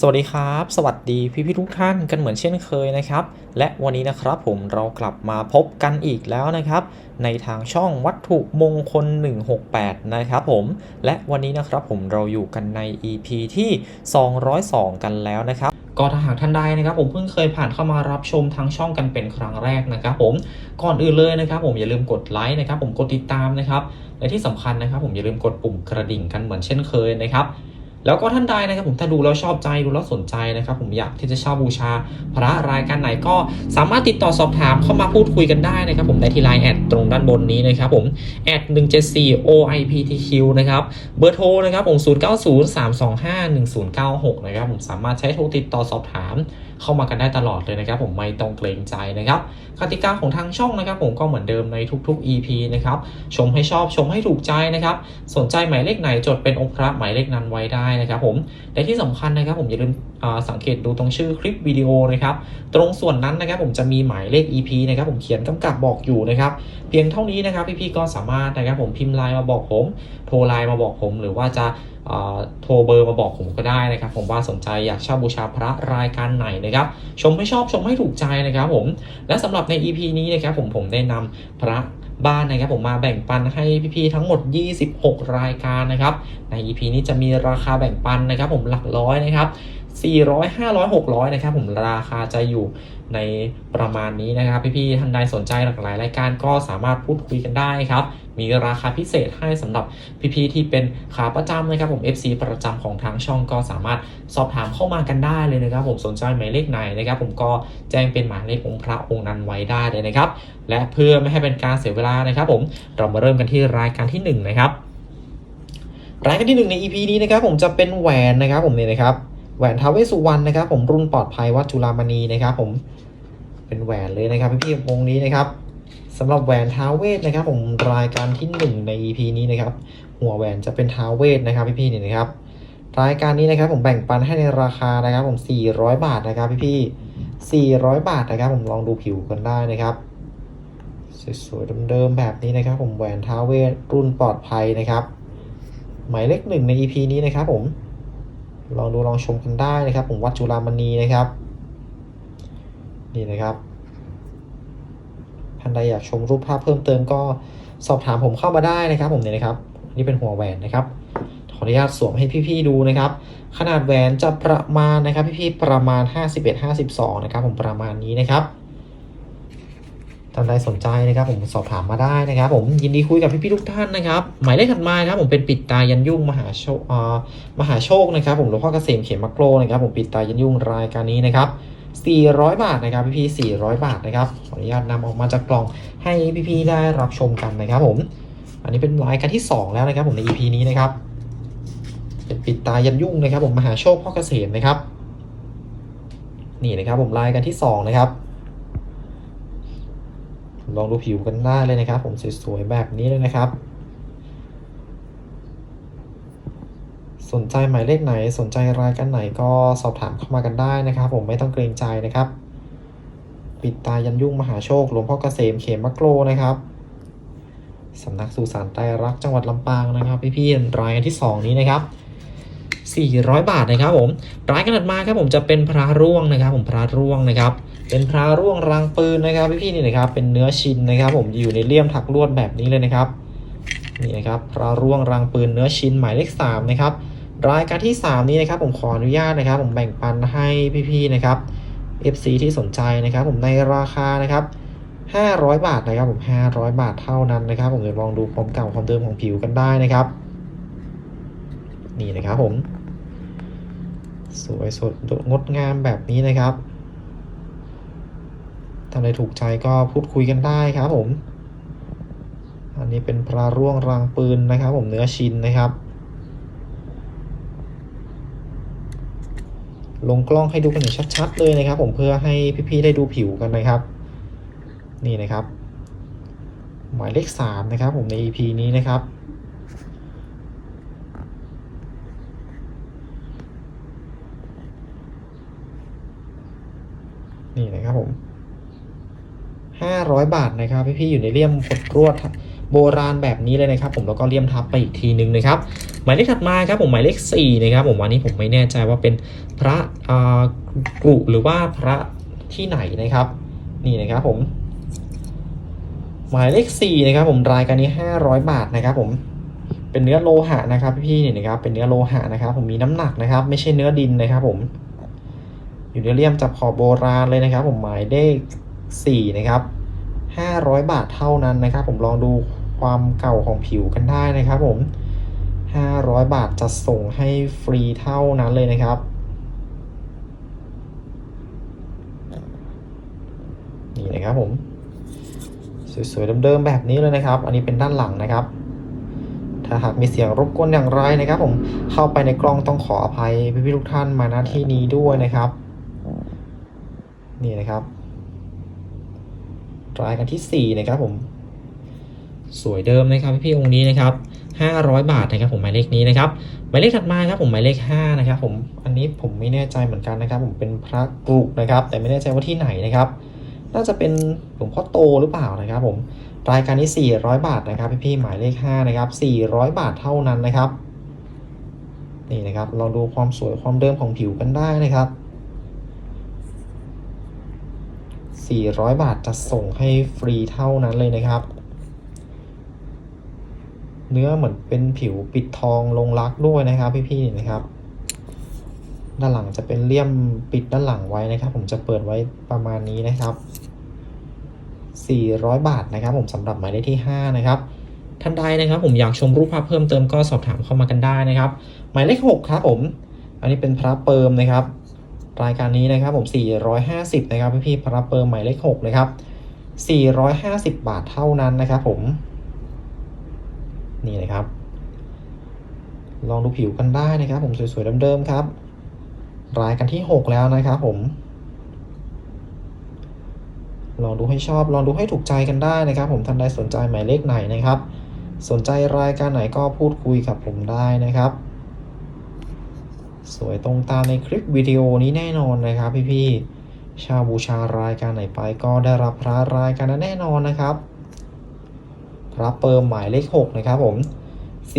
สวัสดีครับ สวัสดีพี่พี่ๆทุกท่านกันเหมือนเช่นเคยนะครับ และวันนี้นะครับผมเรากลับมาพบกันอีกแล้วนะครับ ในทางช่องวัตถุมงคล 168 นะครับผม และวันนี้นะครับผมเราอยู่กันใน EP ที่ 202 กันแล้วนะครับก็ถ้าหากท่านใดนะครับ ผมเพิ่งเคยผ่านเข้ามารับชมทางช่องกันเป็นครั้งแรกนะครับ ผมก่อนอื่นเลยนะครับ ผมอย่าลืมกดไลค์นะครับ ผมกดติดตามนะครับและที่สำคัญนะครับ ผมอย่าลืมกดปุ่มกระดิ่งกันเหมือนเช่นเคยนะครับ แล้วก็ท่านใดนะครับผมถ้าดูแล้วชอบใจดูแล้วสนใจนะครับผมอยากที่จะเช่าบูชาพระรายการไหนก็สามารถติดต่อสอบถามเข้ามาพูดคุยกันได้นะครับผมได้ที่ไลน์แอดตรงด้านบนนี้นะครับผมแอด174 OIPTQ นะครับเบอร์โทรนะครับผม0903251096นะครับผมสามารถใช้โทรติดต่อสอบถามเข้ามากันได้ตลอดเลยนะครับผมไม่ต้องเกรงใจนะครับกติกาของทางช่องนะครับผมก็เหมือนเดิมในทุกๆ EP นะครับชมให้ชอบชมให้ถูกใจนะครับสนใจหมายเลขไหนจดเป็นองค์พระหมายเลขนั้นไว้ได้นะครับผมและที่สำคัญนะครับผมอย่าลืมสังเกตดูตรงชื่อคลิปวิดีโอนะครับตรงส่วนนั้นนะครับผมจะมีหมายเลข EP นะครับผมเขียนกำกับบอกอยู่นะครับเพียงเท่านี้นะครับพี่ๆก็สามารถนะครับผมพิมพ์ไลน์มาบอกผม โทรไลน์มาบอกผม หรือว่าจะโทรเบอร์มาบอกผมก็ได้นะครับ ผมว่าสนใจอยากเช่าบูชาพระรายการไหนนะครับ ชมให้ชอบชมให้ถูกใจนะครับผมและสำหรับใน EP นี้นะครับผมผมได้นำพระ บ้านนะครับผมมาแบ่งปันให้พี่ๆทั้งหมด 26 รายการนะครับใน EP นี้จะมีราคาแบ่งปันนะครับผมหลักร้อยนะครับ 400 500 600 นะครับผมราคาจะอยู่ในประมาณนี้นะครับพี่ๆท่านใดสนใจหลากหลายรายการก็สามารถพูดคุยกันได้ครับ มีราคาพิเศษให้สำหรับพี่ๆที่เป็นขาประจำนะครับผม FC ประจำของทางช่องก็สามารถสอบถามเข้ามากันได้เลยนะครับ ผมสนใจหมายเลขไหนนะครับ ผมก็แจ้งเป็นหมายเลของค์พระองค์นั้นไว้ได้เลยนะครับ และเพื่อไม่ให้เป็นการเสียเวลานะครับ ผมเรามาเริ่มกันที่รายการที่หนึ่งนะครับ รายการที่หนึ่งใน EP นี้นะครับ ผมจะเป็นแหวนนะครับ ผมเนี่ยนะครับ แหวนท้าวเวสุวรรณนะครับ ผมรุ่นปลอดภัยวัดจุฬามณีนะครับ ผมเป็นแหวนเลยนะครับพี่ๆวงนี้นะครับสำหรับแหวนท้าวเวสนะครับ ผมรายการที่หนึ่งใน EP นี้นะครับ หัวแหวนจะเป็นท้าวเวสนะครับ พี่ๆเนี่ยนะครับ รายการนี้นะครับผมแบ่งปันให้ในราคานะครับ ผม 400 บาทนะครับ พี่ๆ400 บาทนะครับ ผมลองดูผิวกันได้นะครับสวยๆเดิมๆแบบนี้นะครับ ผมแหวนท้าวเวสรุ่นปลอดภัยนะครับ หมายเลขหนึ่งใน EP นี้นะครับผม ลองดูลองชมกันได้นะครับผมวัดจุฬามณีนะครับ นี่นะครับท่านใดอยากชมรูปภาพเพิ่มเติมก็สอบถามผมเข้ามาได้นะครับ ผมเนี่ยนะครับ นี่เป็นหัวแหวนนะครับขออนุญาตสวมให้พี่ๆดูนะครับ ขนาดแหวนจะประมาณนะครับ พี่ๆประมาณ 51-52 นะครับ ผมประมาณนี้นะครับ ท่านใดสนใจนะครับ ผมสอบถามมาได้นะครับ ผมยินดีคุยกับพี่ๆทุกท่านนะครับ หมายเลขถัดมาครับ ผมเป็นปิดตายันยุ่งมหาโชคมหาโชคนะครับ ผมหลวงพ่อเกษมเขมมักโกรนะครับผมปิดตายันยุ่งรายการนี้นะครับ400 บาทนะครับพี่พี่ๆ400 บาทนะครับขออนุญาตนำออกมาจากกล่องให้พี่พี่ๆได้รับชมกันนะครับ ผม อันนี้เป็นรายการที่ 2 แล้วนะครับ ผมใน EP นี้นะครับเป็นปิดตายันยุ่งนะครับ ผมมหาโชคพ่อเกษมนะครับ นี่นะครับผมรายการที่ 2 นะครับ ลองดูผิวกันได้เลยนะครับ ผมสวยๆแบบนี้เลยนะครับ สนใจหมายเลขไหนสนใจรายการไหนก็สอบถามเข้ามากันได้นะครับ ผมไม่ต้องเกรงใจนะครับ ปิดตายันยุ่งมหาโชคหลวงพ่อเกษมเขมมักโกรนะครับสำนักสุสานไตรรักจังหวัดลำปางนะครับ พี่ๆรายการที่ 2 นี้นะครับ 400 บาทนะครับผมรายการถัดมาครับผมจะเป็นพระร่วงนะครับ ผมพระร่วงนะครับ เป็นพระร่วงรางปืนนะครับพี่ๆนี่นะครับ เป็นเนื้อชินนะครับ ผมอยู่ในเลี่ยมถักลวดแบบนี้เลยนะครับนี่นะครับพระร่วงรางปืนเนื้อชิ้นหมายเลข3นะครับรายการที่ 3 นี้นะครับผมขออนุญาตนะครับ ผมแบ่งปันให้พี่ๆนะครับ FC ที่สนใจนะครับ ผมในราคานะครับ500 บาทนะครับผม 500 บาทเท่านั้นนะครับ ผมเดี๋ยวลองดูความเก่าความเดิมของผิวกันได้นะครับ นี่นะครับผม สวยสดงดงามแบบนี้นะครับท่าใดถูกใจก็พูดคุยกันได้ครับผม อันนี้เป็นพระร่วงรางปืนนะครับ ผมเนื้อชินนะครับ ลงกล้องให้ดูกันอย่างชัดๆเลยนะครับ ผมเพื่อให้พี่ๆได้ดูผิวกันนะครับ นี่นะครับ หมายเลขสามนะครับ ผมใน EP นี้นะครับ นี่นะครับผม500บาทนะครับพี่ๆอยู่ในเลี่ยมกดรวดโบราณแบบนี้เลยนะครับ ผมแล้วก็เลี่ยมทับไปอีกทีนึงนะครับ หมายเลขถัดมาครับผมหมายเลข4นะครับผมวันนี้ผมไม่แน่ใจว่าเป็นพระอ่ากรุหรือว่าพระที่ไหนนะครับ นี่นะครับผม หมายเลข4นะครับ ผมรายการนี้ 500 บาทนะครับ ผมเป็นเนื้อโลหะนะครับพี่ๆนี่นะครับเป็นเนื้อโลหะนะครับ ผมมีน้ำหนักนะครับ ไม่ใช่เนื้อดินนะครับ ผม อยู่ในเลี่ยมจับขอบโบราณเลยนะครับ ผมหมายเลข4นะครับ500 บาทเท่านั้นนะครับ ผมลองดูความเก่าของผิวกันได้นะครับผม 500 บาทจะส่งให้ฟรีเท่านั้นเลยนะครับ นี่นะครับผม สวยๆเดิมๆแบบนี้เลยนะครับ อันนี้เป็นด้านหลังนะครับ ถ้าหากมีเสียงรบกวนอย่างไรนะครับ ผมเข้าไปในกล้องต้องขออภัยพี่ๆทุกท่านมาณที่นี้ด้วยนะครับ นี่นะครับรายกันที่ 4 นะครับผม สวยเดิมนะครับพี่ๆองค์นี้นะครับ 500 บาทนะครับผมหมายเลขนี้นะครับหมายเลขถัดมาครับผมหมายเลข5นะครับผมอันนี้ผมไม่แน่ใจเหมือนกันนะครับ ผมเป็นพระกรุนะครับ แต่ไม่แน่ใจว่าที่ไหนนะครับ น่าจะเป็นหลวงพ่อโตหรือเปล่านะครับ ผมรายการนี้ 400 บาทนะครับพี่ๆหมายเลข5นะครับ400 บาทเท่านั้นนะครับนี่นะครับเราดูความสวยความเดิมของผิวกันได้นะครับ 400 บาทจะส่งให้ฟรีเท่านั้นเลยนะครับ เนื้อเหมือนเป็นผิวปิดทองลงรักด้วยนะครับพี่ๆนะครับ ด้านหลังจะเป็นเลี่ยมปิดด้านหลังไว้นะครับ ผมจะเปิดไว้ประมาณนี้นะครับ 400 บาทนะครับ ผมสำหรับหมายเลขที่ 5 นะครับท่านใดนะครับผมอยากชมรูปภาพเพิ่มเติมก็สอบถามเข้ามากันได้นะครับ หมายเลข 6 ครับผม อันนี้เป็นพระเปิมนะครับ รายการนี้นะครับผม 450 นะครับพี่ๆพระเปิมหมายเลข 6 นะครับ 450 บาทเท่านั้นนะครับผม นี่นะครับ ลองดูผิวกันได้นะครับผมสวยๆเดิมๆครับ รายกันที่ 6 แล้วนะครับผม ลองดูให้ชอบ ลองดูให้ถูกใจกันได้นะครับ ผมท่านใดสนใจหมายเลขไหนนะครับ สนใจรายการไหนก็พูดคุยกับผมได้นะครับ สวยตรงตามในคลิปวิดีโอนี้แน่นอนนะครับพี่ๆชาวบูชารายการไหนไปก็ได้รับพระรายการนั้นแน่นอนนะครับ พระเปิมหมายเลข 6 นะครับผม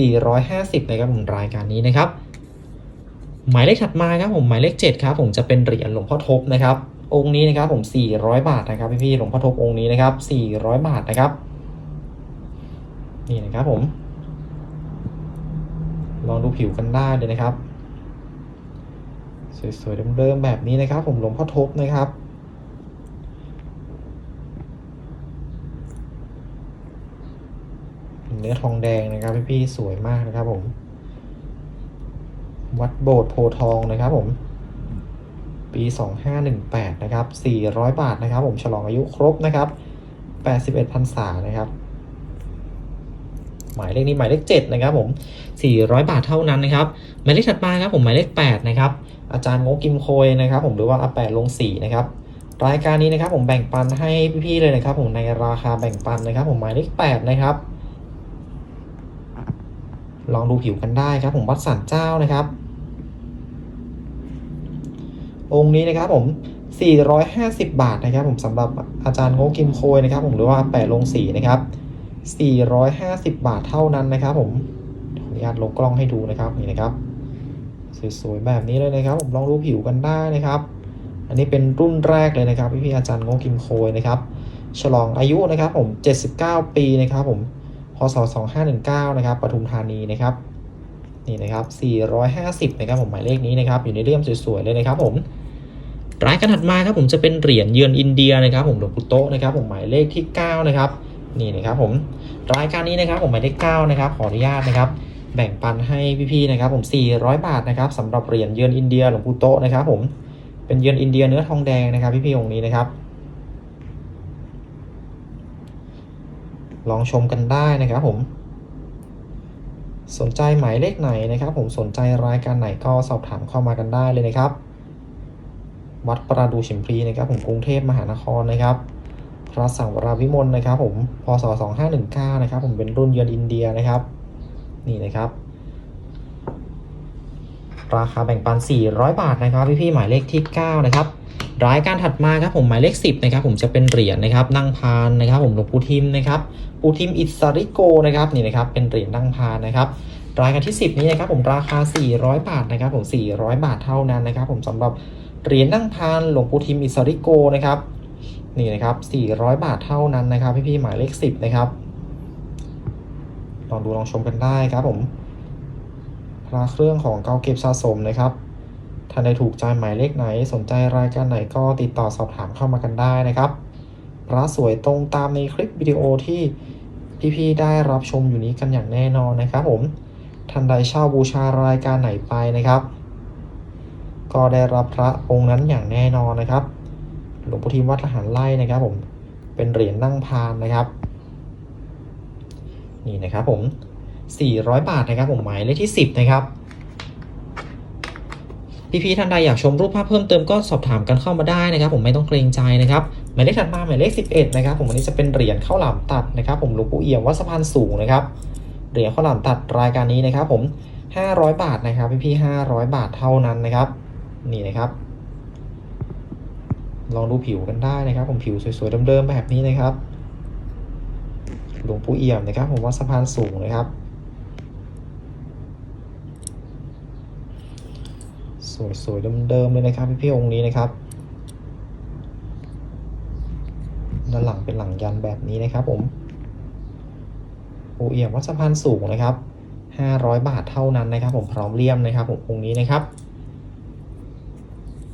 450นะครับผมรายการนี้นะครับ หมายเลขถัดมาครับผมหมายเลข 7 ครับ ผมจะเป็นเหรียญหลวงพ่อทบนะครับ องค์นี้นะครับผม 400 บาทนะครับพี่ๆหลวงพ่อทบองค์นี้นะครับ 400 บาทนะครับนี่นะครับผม ลองดูผิวกันได้เลยนะครับ สวยๆเดิมๆแบบนี้นะครับ ผมหลวงพ่อทบนะครับเนื้อทองแดงนะครับพี่ๆสวยมากนะครับผม วัดโบสถ์โพทองนะครับผม ปี 2518 นะครับ 400 บาทนะครับ ผมฉลองอายุครบนะครับ 81พรรษานะครับหมายเลขนี้หมายเลข7นะครับผม400 บาทเท่านั้นนะครับหมายเลขถัดมาครับผมหมายเลข8นะครับ อาจารย์งกกิมโคยนะครับผมหรือว่าอาแปดลงสีนะครับรายการนี้นะครับผมแบ่งปันให้พี่ๆเลยนะครับ ผมในราคาแบ่งปันนะครับ ผมหมายเลข8นะครับ ลองดูผิวกันได้ครับ ผมวัดสันเจ้านะครับ องค์นี้นะครับผม 450 บาทนะครับ ผมสำหรับอาจารย์โงกิมโคยนะครับ ผมหรือว่าแปะลงสีนะครับ 450 บาทเท่านั้นนะครับ ผมขออนุญาตลงกล้องให้ดูนะครับนี่นะครับ สวยๆแบบนี้เลยนะครับ ผมลองดูผิวกันได้นะครับ อันนี้เป็นรุ่นแรกเลยนะครับพี่ๆอาจารย์งกิมโคยนะครับฉลองอายุนะครับผม 79 ปีนะครับผมพศ2519นะครับปทุมธานีนะครับนี่นะครับ450นะครับผมหมายเลขนี้นะครับอยู่ในเลี่ยมสวยๆเลยนะครับผมรายการถัดมาครับผมจะเป็นเหรียญเยือนอินเดียนะครับผมหลวงปู่โตะนะครับผมหมายเลขที่ 9 นะครับนี่นะครับผมรายการนี้นะครับผมหมายเลข9นะครับขออนุญาตนะครับ แบ่งปันให้พี่ๆนะครับผม 400 บาทนะครับสำหรับเหรียญเยือนอินเดียหลวงปู่โตนะครับผมเป็นเยือนอินเดียเนื้อทองแดงนะครับพี่ๆองค์นี้นะครับ ลองชมกันได้นะครับผม สนใจหมายเลขไหนนะครับ ผมสนใจรายการไหนก็สอบถามเข้ามากันได้เลยนะครับ วัดประดูฉิมพลีนะครับ ผมกรุงเทพมหานครนะครับพระสังวราวิมลนะครับ ผมพศ2519นะครับ ผมเป็นรุ่นเยือนอินเดียนะครับ นี่นะครับ ราคาแบ่งปัน 400 บาทนะครับพี่ๆหมายเลขที่ 9 นะครับรายการถัดมาครับผมหมายเลข 10นะครับผมจะเป็นเหรียญนะครับนั่งพานนะครับผมหลวงปู่ทิมนะครับปู่ทิมอิสริโกนะครับนี่นะครับเป็นเหรียญนั่งพานนะครับรายการที่ 10 นี้นะครับผมราคา 400 บาทนะครับผม400 บาทเท่านั้นนะครับผมสำหรับเหรียญนั่งพานหลวงปู่ทิมอิสริโกนะครับนี่นะครับ400 บาทเท่านั้นนะครับพี่ๆหมายเลข 10 นะครับ ลองดูลองชมกันได้ครับผมพระเครื่องของเก่าเก็บสะสมนะครับท่านใดถูกใจหมายเลขไหน สนใจรายการไหนก็ติดต่อสอบถามเข้ามากันได้นะครับพระสวยตรงตามในคลิปวิดีโอที่พี่ๆได้รับชมอยู่นี้กันอย่างแน่นอนนะครับผมท่านใดเช่าบูชารายการไหนไปนะครับ ก็ได้รับพระองค์นั้นอย่างแน่นอนนะครับ หลวงปู่ทิมวัดทหารไล่นะครับผมเป็นเหรียญนั่งพานนะครับ นี่นะครับผม 400 บาทนะครับผมหมายเลขที่ 10 นะครับพี่ๆท่านใดอยากชมรูปภาพเพิ่มเติมก็สอบถามกันเข้ามาได้นะครับ ผมไม่ต้องเกรงใจนะครับหมายเลขถัดมาหมายเลข 11 นะครับ ผมวันนี้จะเป็นเหรียญข้าวหลามตัดนะครับ ผมหลวงปู่เอี่ยมวัดสะพานสูงนะครับเหรียญข้าวหลามตัดรายการนี้นะครับ ผม 500 บาทนะครับ พี่ๆ500 บาทเท่านั้นนะครับ นี่นะครับ ลองดูผิวกันได้นะครับ ผมผิวสวยๆเดิมๆแบบนี้นะครับ หลวงปู่เอี่ยมนะครับผมว่าสะพานสูงนะครับ สวยๆเดิมๆเลยนะครับพี่ๆองค์นี้นะครับด้านหลังเป็นหลังยันแบบนี้นะครับผมปู่เอี่ยมวัดสะพานสูงนะครับ 500 บาทเท่านั้นนะครับ ผมพร้อมเลี่ยมนะครับ ผมองค์นี้นะครับ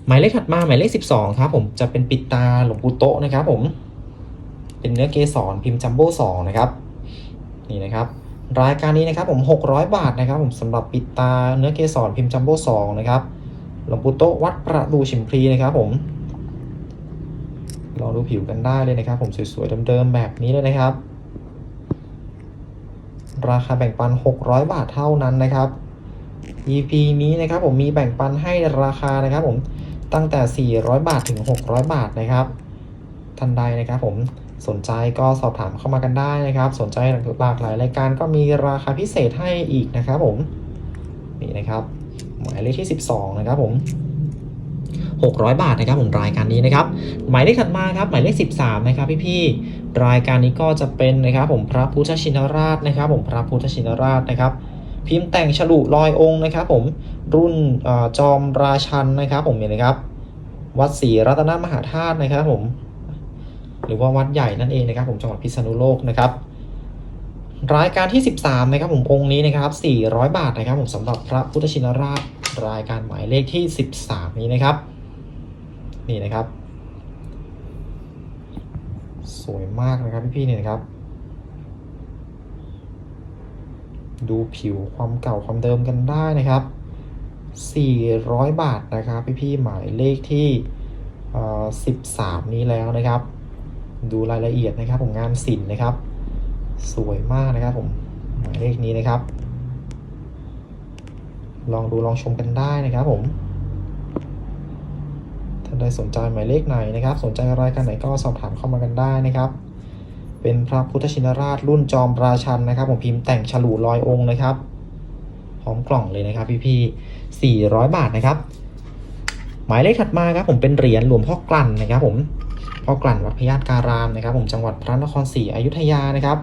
หมายเลขถัดมาหมายเลข 12 ครับ ผมจะเป็นปิดตาหลวงปู่โตนะครับ ผม เป็นเนื้อเกสรพิมพ์จัมโบ้สองนะครับนี่นะครับรายการนี้นะครับผม 600 บาทนะครับผมสำหรับปิดตาเนื้อเกสรพิมพ์จัมโบ้สองนะครับหลวงปู่โตวัดประดูชิมพลีนะครับผมลองดูผิวกันได้เลยนะครับ ผมสวยๆเดิมๆแบบนี้เลยนะครับ ราคาแบ่งปัน 600 บาทเท่านั้นนะครับ EP นี้นะครับผมมีแบ่งปันให้ราคานะครับ ผมตั้งแต่ 400 บาทถึง 600 บาทนะครับท่านใดนะครับผม สนใจก็สอบถามเข้ามากันได้นะครับ สนใจหลากหลายรายการก็มีราคาพิเศษให้อีกนะครับผม นี่นะครับ หมายเลขที่ 12 นะครับผม600 บาทนะครับผมรายการนี้นะครับหมายเลขถัดมาครับหมายเลข 13 นะครับพี่ๆรายการนี้ก็จะเป็นนะครับผมพระพุทธชินราชนะครับ ผมพระพุทธชินราชนะครับ พิมพ์แต่งฉลุลอยองค์นะครับผมรุ่นอจอมราชันนะครับ ผมเนี่ยนะครับ วัดศรีรัตนมหาธาตุนะครับผม หรือว่าวัดใหญ่นั่นเองนะครับผมจังหวัดพิษณุโลกนะครับรายการที่ 13นะครับผมองค์นี้นะครับ400 บาทนะครับผมสำหรับพระพุทธชินราชรายการหมายเลขที่ 13 นี้นะครับ นี่นะครับ สวยมากนะครับพี่ๆเนี่ยนะครับ ดูผิวความเก่าความเดิมกันได้นะครับ 400 บาทนะครับพี่ๆหมายเลขที่เอ่อ13 นี้แล้วนะครับ ดูรายละเอียดนะครับผมงานศิลป์นะครับ สวยมากนะครับผมหมายเลขนี้นะครับ ลองดูลองชมกันได้นะครับผมท่านใดสนใจหมายเลขไหนนะครับ สนใจรายการไหนก็สอบถามเข้ามากันได้นะครับ เป็นพระพุทธชินราชรุ่นจอมราชันนะครับ ผมพิมพ์แต่งฉลูลอยองค์นะครับพร้อมกล่องเลยนะครับ พี่ๆ400 บาทนะครับ หมายเลขถัดมาครับผมเป็นเหรียญหลวงพ่อกลั่นนะครับผม พ่อกลั่นวัดพญาตการามนะครับ ผมจังหวัดพระนครศรีอยุธยานะครับ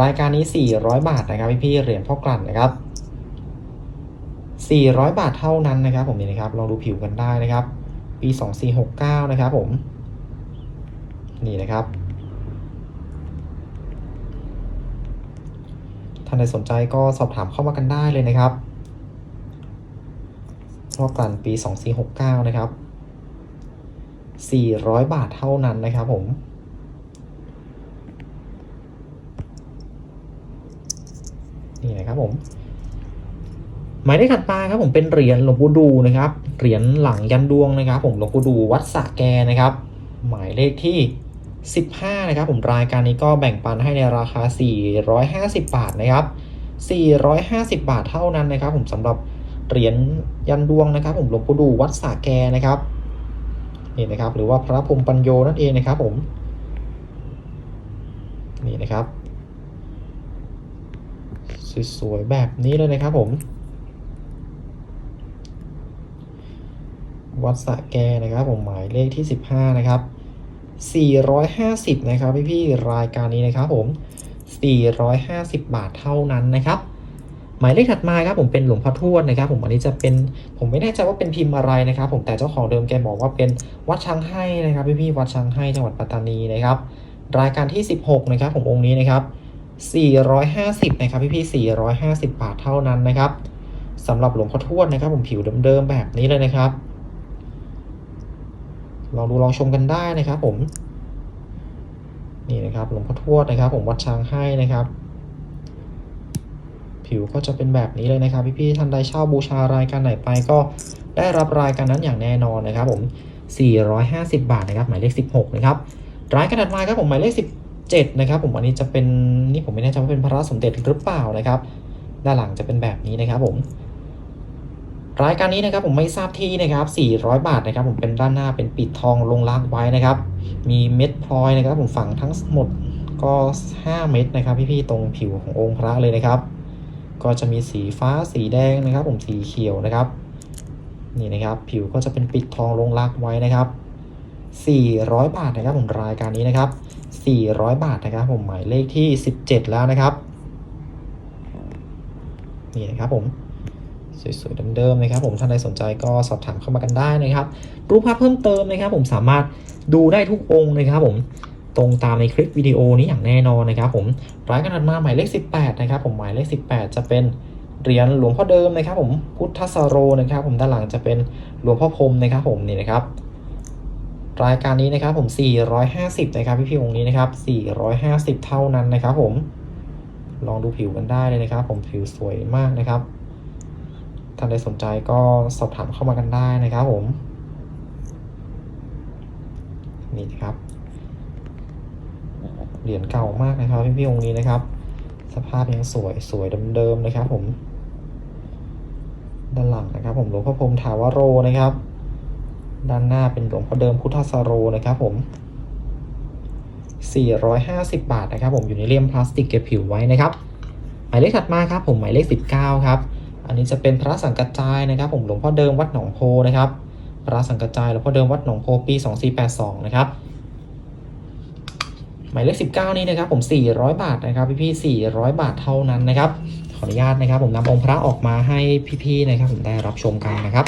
รายการนี้ 400 บาทนะครับพี่ๆเหรียญพ่อกลั่นนะครับ 400 บาทเท่านั้นนะครับ ผมนี่นะครับลองดูผิวกันได้นะครับ ปี 2469 นะครับ ผม นี่นะครับท่านใดสนใจก็สอบถามเข้ามากันได้เลยนะครับรอกลั่นปี 2469 นะครับ 400 บาทเท่านั้นนะครับผมนี่นะครับผมหมายเลขถัดมาครับผมเป็นเหรียญหลวงปู่ดูนะครับเหรียญหลังยันดวงนะครับ ผมหลวงปู่ดูวัดสะแกนะครับ หมายเลขที่ 15 นะครับ ผมรายการนี้ก็แบ่งปันให้ในราคา 450 บาทนะครับ 450 บาทเท่านั้นนะครับ ผมสำหรับเหรียญยันดวงนะครับ ผมหลวงปู่ดูวัดสะแกนะครับ นี่นะครับ หรือว่าพระพรมปัญโยนั่นเองนะครับผม นี่นะครับสวยๆแบบนี้เลยนะครับผม วัดสะแกนะครับผมหมายเลขที่ 15 นะครับ 450 นะครับพี่พี่ๆรายการนี้นะครับผม 450 บาทเท่านั้นนะครับ หมายเลขถัดมาครับผมเป็นหลวงพ่อทวดนะครับ ผมอันนี้จะเป็นผมไม่แน่ใจว่าเป็นพิมพ์อะไรนะครับ ผมแต่เจ้าของเดิมแกบอกว่าเป็นวัดช้างให้นะครับพี่พี่วัดช้างให้จังหวัดปัตตานีนะครับ รายการที่ 16 นะครับ ผมองค์นี้นะครับ450นะครับพี่พี่450 บาทเท่านั้นนะครับสำหรับหลวงพ่อทวดนะครับ ผมผิวเดิมๆแบบนี้เลยนะครับลองดูลองชมกันได้นะครับ ผม นี่นะครับหลวงพ่อทวดนะครับ ผมวัดช้างให้นะครับ ผิวก็จะเป็นแบบนี้เลยนะครับพี่ๆท่านใดเช่าบูชารายการไหนไปก็ได้รับรายการนั้นอย่างแน่นอนนะครับผม 450 บาทนะครับหมายเลข 16 นะครับรายการถัดมาครับผมหมายเลข 17 นะครับผมอันนี้จะเป็นนี่ผมไม่แน่ใจว่าเป็นพระสมเด็จหรือเปล่านะครับ ด้านหลังจะเป็นแบบนี้นะครับผมรายการนี้นะครับผมไม่ทราบที่นะครับ 400 บาทนะครับ ผมเป็นด้านหน้าเป็นปิดทองลงลากไว้นะครับ มีเม็ดพลอยนะครับ ผมฝังทั้งหมดก็ 5 เม็ดนะครับ พี่ๆตรงผิวขององค์พระเลยนะครับ ก็จะมีสีฟ้าสีแดงนะครับ ผมสีเขียวนะครับนี่นะครับ ผิวก็จะเป็นปิดทองลงลากไว้นะครับ 400 บาทนะครับผมรายการนี้นะครับ 400 บาทนะครับ ผมหมายเลขที่ 17 แล้วนะครับนี่นะครับผมสวยๆเดิมๆนะครับผมท่านใดสนใจก็สอบถามเข้ามากันได้นะครับ รูปภาพเพิ่มเติมนะครับ ผมสามารถดูได้ทุกองค์นะครับผม รงตามในคลิปวิดีโอนี้อย่างแน่นอนนะครับผมรายการถัดมาหมายเลข 18 นะครับผมหมายเลข 18 จะเป็นเหรียญหลวงพ่อเดิมนะครับผมพุทธสโรนะครับผมด้านหลังจะเป็นหลวงพ่อพรมนะครับผมนี่นะครับรายการนี้นะครับผม 450 นะครับพี่ๆองค์นี้นะครับ 450 เท่านั้นนะครับผมลองดูผิวกันได้เลยนะครับ ผมผิวสวยมากนะครับท่านใดสนใจก็สอบถามเข้ามากันได้นะครับผมนี่นะครับ เหรียญเก่ามากนะครับพี่ๆองค์นี้นะครับ สภาพยังสวยสวยเดิมๆนะครับ ผม ด้านหลังนะครับ ผมหลวงพ่อพรมถาวโรนะครับ ด้านหน้าเป็นหลวงพ่อเดิมพุทธสโรนะครับ ผม 450 บาทนะครับ ผมอยู่ในเลี่ยมพลาสติกเก็บผิวไว้นะครับ หมายเลขถัดมาครับผมหมายเลข 19 ครับ อันนี้จะเป็นพระสังกัจจายนะครับ ผมหลวงพ่อเดิมวัดหนองโพนะครับพระสังกัจจายหลวงพ่อเดิมวัดหนองโพปี 2482 นะครับ หมายเลข19 นี้นะครับผม 400 บาทนะครับพี่ๆ400 บาทเท่านั้นนะครับขออนุญาตนะครับ ผมนำองค์พระออกมาให้พี่ๆนะครับ ผมได้รับชมกันนะครับ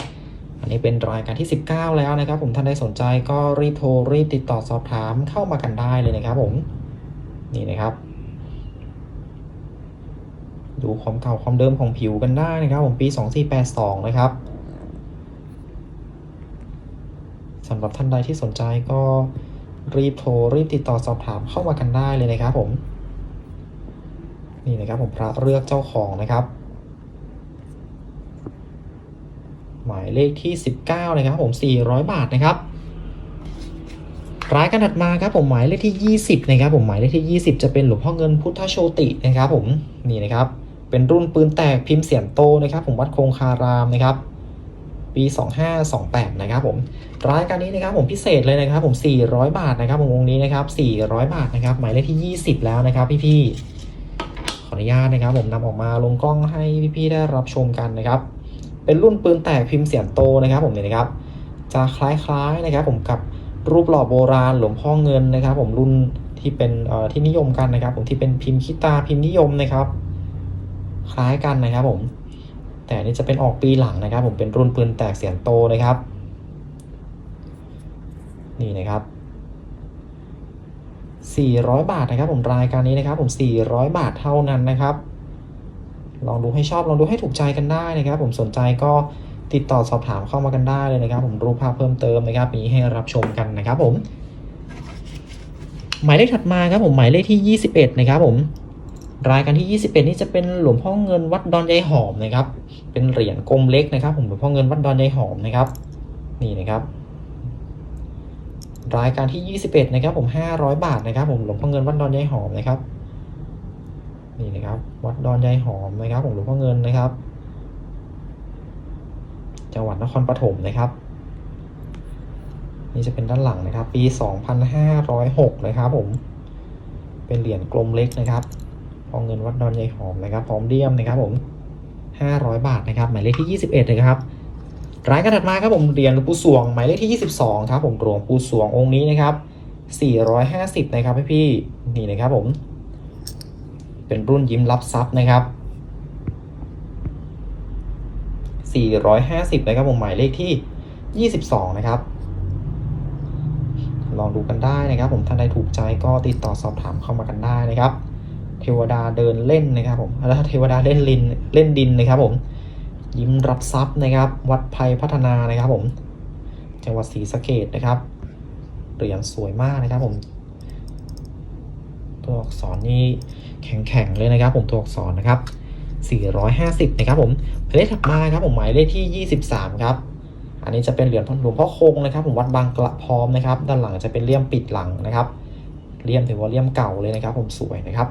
อันนี้เป็นรายการที่ 19 แล้วนะครับ ผมท่านใดสนใจก็รีบโทรรีบติดต่อสอบถามเข้ามากันได้เลยนะครับ ผมนี่นะครับดูความเก่าความเดิมของผิวกันได้นะครับ ผมปี 2482 นะครับสำหรับท่านใดที่สนใจก็ รีบโทรรีบติดต่อสอบถามเข้ามากันได้เลยนะครับผมนี่นะครับผมพระเลือกเจ้าของนะครับ หมายเลขที่ 19 นะครับผม 400 บาทนะครับรายการถัดมาครับผมหมายเลขที่ 20 นะครับผมหมายเลขที่ 20 จะเป็นหลวงพ่อเงินพุทธโชตินะครับผมนี่นะครับเป็นรุ่นปืนแตกพิมพ์เสียนโตนะครับ ผมวัดคงคารามนะครับ ปี 2528 นะครับผมรายการนี้นะครับผมพิเศษเลยนะครับผม 400 บาทนะครับผมวงนี้นะครับ 400 บาทนะครับหมายเลขที่ 20 แล้วนะครับพี่ๆขออนุญาตนะครับผมนำออกมาลงกล้องให้พี่ๆได้รับชมกันนะครับ เป็นรุ่นปืนแตกพิมพ์เสียนโตนะครับผมเนี่ยนะครับ จะคล้ายๆนะครับผมกับรูปหล่อโบราณหลวงพ่อเงินนะครับ ผมรุ่นที่เป็นที่นิยมกันนะครับ ผมที่เป็นพิมพ์คิตาพิมพ์นิยมนะครับ คล้ายกันนะครับผม แต่นนี้จะเป็นออกปีหลังนะครับ ผมเป็นรุ่นปืนแตกเสียนโตนะครับ นี่นะครับ 400 บาทนะครับ ผมรายการนี้นะครับ ผม 400 บาทเท่านั้นนะครับ ลองดูให้ชอบลองดูให้ถูกใจกันได้นะครับ ผมสนใจก็ติดต่อสอบถามเข้ามากันได้เลยนะครับ ผมรูปภาพเพิ่มเติมนะครับมีให้รับชมกันนะครับ ผม หมายเลขถัดมาครับผมหมายเลขที่ 21 นะครับผม รายการที่ 21 นี่จะเป็นหลวงพ่อเงินวัดดอนยายหอมนะครับ เป็นเหรียญกลมเล็กนะครับ ผมหลวงพ่อเงินวัดดอนยายหอมนะครับ นี่นะครับ รายการที่ 21 นะครับ ผม 500 บาทนะครับ ผมหลวงพ่อเงินวัดดอนยายหอมนะครับ นี่นะครับ วัดดอนยายหอมนะครับ ผมหลวงพ่อเงินนะครับ จังหวัดนครปฐมนะครับ นี่จะเป็นด้านหลังนะครับ ปี 2506 นะครับ ผม เป็นเหรียญกลมเล็กนะครับ พอเงินวัดดอนยายหอมนะครับพร้อมเดียมนะครับผม500 บาทนะครับหมายเลขที่ 21นะครับรายการถัดมาครับผมเหรียญหลวงปู่สวงหมายเลขที่ 22ครับผมหลวงปู่สวงองค์นี้นะครับ450นะครับพี่พี่นี่นะครับผม เป็นรุ่นยิ้มรับทรัพย์นะครับ450นะครับผมหมายเลขที่ 22 นะครับ ลองดูกันได้นะครับ ผมท่านใดถูกใจก็ติดต่อสอบถามเข้ามากันได้นะครับ เทวดาเดินเล่นนะครับผมแล้วเทวดาเล่นลินเล่นดินนะครับผม ยิ้มรับทรัพย์นะครับ วัดภัยพัฒนานะครับผม จังหวัดศรีสะเกดนะครับเหรียญสวยมากนะครับผม ตัวอักษรนี่แข็งๆเลยนะครับ ผมตัวอักษรนะครับ 450 นะครับผมเลขถัดมาครับผมหมายเลขที่ 23 ครับอันนี้จะเป็นเหรียญหลวงพ่อคงนะครับ ผมวัดบางกระพร้อมนะครับ ด้านหลังจะเป็นเลี่ยมปิดหลังนะครับเลี่ยมถือว่าเลี่ยมเก่าเลยนะครับ ผมสวยนะครับ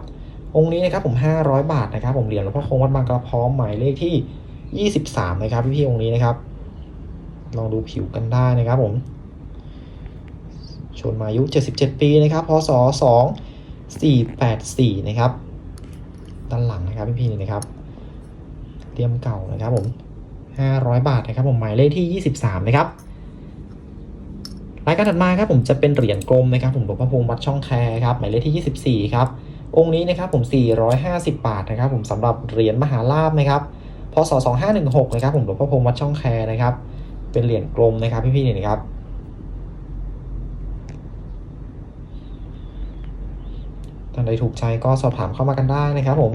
องค์นี้นะครับผม 500 บาทนะครับ ผมเหรียญหลวงพ่อคงวัดบางกระพร้อมหมายเลขที่ 23 นะครับพี่ๆองค์นี้นะครับ ลองดูผิวกันได้นะครับผมชนมาอายุ 77 ปีนะครับพศ2484 นะครับด้านหลังนะครับพี่ๆนี่นะครับเตรียมเก่านะครับผม 500 บาทนะครับผมหมายเลขที่ 23 นะครับรายการถัดมาครับผมจะเป็นเหรียญกลมนะครับผมหลวงพ่อพงวัดช่องแคร์ครับหมายเลขที่ 24 ครับ องค์นี้นะครับผม 450 บาทนะครับผมสำหรับเหรียญมหาลาภนะครับพศ2516นะครับผมหลวงพ่อพงวัดช่องแคนะครับ เป็นเหรียญกลมนะครับพี่ๆนี่นะครับท่านใดถูกใจก็สอบถามเข้ามากันได้นะครับผม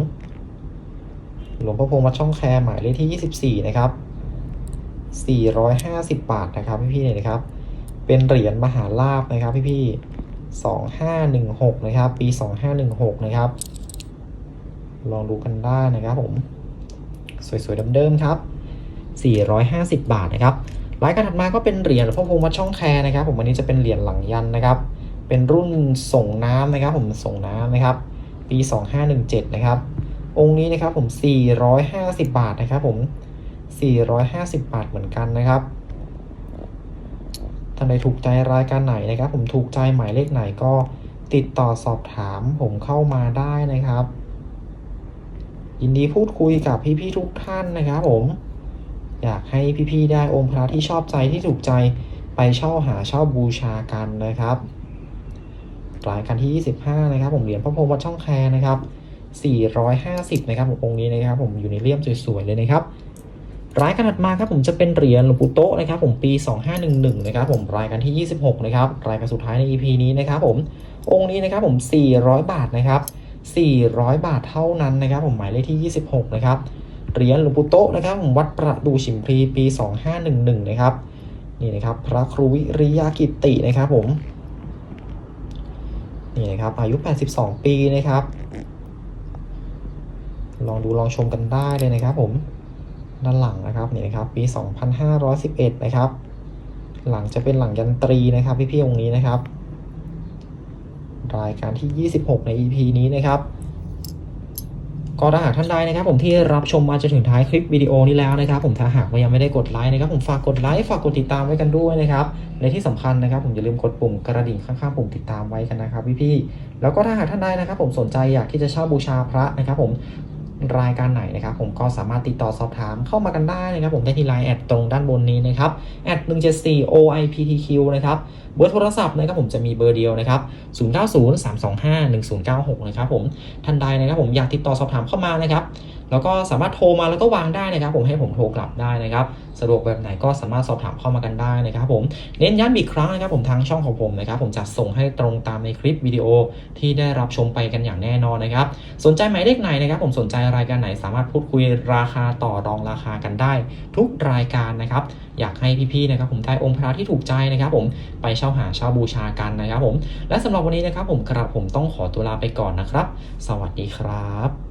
หลวงพ่อพงวัดช่องแคหมายเลขที่ 24 นะครับ 450 บาทนะครับพี่ๆเนี่ยนะครับ เป็นเหรียญมหาลาภนะครับพี่ๆ 2516 นะครับ ปี 2516 นะครับ ลองดูกันได้นะครับผม สวยๆเดิมๆครับ 450 บาทนะครับรายการถัดมาก็เป็นเหรียญหลวงพ่อพงวัดช่องแคนะครับ ผมวันนี้จะเป็นเหรียญหลังยันนะครับ เป็นรุ่นส่งน้ำนะครับ ผมส่งน้ำนะครับ ปี 2517 นะครับ องค์นี้นะครับผม 450 บาทนะครับผม 450 บาทเหมือนกันนะครับ ท่านใดถูกใจรายการไหนนะครับ ผมถูกใจหมายเลขไหนก็ติดต่อสอบถามผมเข้ามาได้นะครับ ยินดีพูดคุยกับพี่ๆทุกท่านนะครับ ผม อยากให้พี่ๆได้องค์พระที่ชอบใจที่ถูกใจไปเช่าหาเช่าบูชากันนะครับรายการที่ 25 นะครับ ผมเหรียญพระพรหมวัดช่องแคนะครับ450 นะครับผมองค์นี้นะครับ ผมอยู่ในเลี่ยมสวยๆเลยนะครับ รายการถัดมาครับผมจะเป็นเหรียญหลวงปู่โตนะครับผมปี 2511นะครับผมรายการที่ 26นะครับรายการสุดท้ายใน EP นี้นะครับผมองค์นี้นะครับผม 400 บาทนะครับ400 บาทเท่านั้นนะครับผมหมายเลขที่ 26นะครับเหรียญหลวงปู่โตนะครับผมวัดประดูฉิมพลีปี 2511นะครับนี่นะครับพระครูวิริยากิตินะครับผมนี่นะครับอายุ 82 ปีนะครับ ลองดูลองชมกันได้เลยนะครับผม ด้านหลังนะครับนี่นะครับปี 2511 นะครับ หลังจะเป็นหลังยันตรีนะครับ พี่ๆองค์นี้นะครับ รายการที่ 26 ใน EP นี้นะครับ ก็ถ้าหากท่านใดนะครับ ผมที่รับชมมาจนถึงท้ายคลิปวิดีโอนี้แล้วนะครับ ผมถ้าหากว่ายังไม่ได้กดไลค์นะครับ ผมฝากกดไลค์ฝากกดติดตามไว้กันด้วยนะครับและที่สำคัญนะครับ ผมอย่าลืมกดปุ่มกระดิ่งข้างๆปุ่มติดตามไว้กันนะครับพี่ๆแล้วก็ถ้าหากท่านใดนะครับ ผมสนใจอยากที่จะเช่าบูชาพระนะครับ ผม รายการไหนนะครับผมก็สามารถติดต่อสอบถามเข้ามากันได้นะครับผมได้ที่ไลน์แอดตรงด้านบนนี้นะครับแอด174 OIPTQ นะครับเบอร์โทรศัพท์นะครับผมจะมีเบอร์เดียวนะครับ 0903251096 นะครับผมท่านใดนะครับผมอยากติดต่อสอบถามเข้ามานะครับ แล้วก็สามารถโทรมาแล้วก็วางได้นะครับ ผมให้ผมโทรกลับได้นะครับสะดวกแบบไหนก็สามารถสอบถามเข้ามากันได้นะครับผมเน้นย้ำอีกครั้งนะครับผมทางช่องของผมนะครับผมจะส่งให้ตรงตามในคลิปวิดีโอที่ได้รับชมไปกันอย่างแน่นอนนะครับสนใจหมายเลขไหนนะครับ ผมสนใจรายการไหน สามารถพูดคุยราคาต่อรองราคากันได้ ทุกรายการนะครับอยากให้พี่ๆนะครับผมได้องค์พระที่ถูกใจนะครับ ผมไปเช่าหาเช่าบูชากันนะครับ ผมและสำหรับวันนี้นะครับ ผมกระผมต้องขอตัวลาไปก่อนนะครับ สวัสดีครับ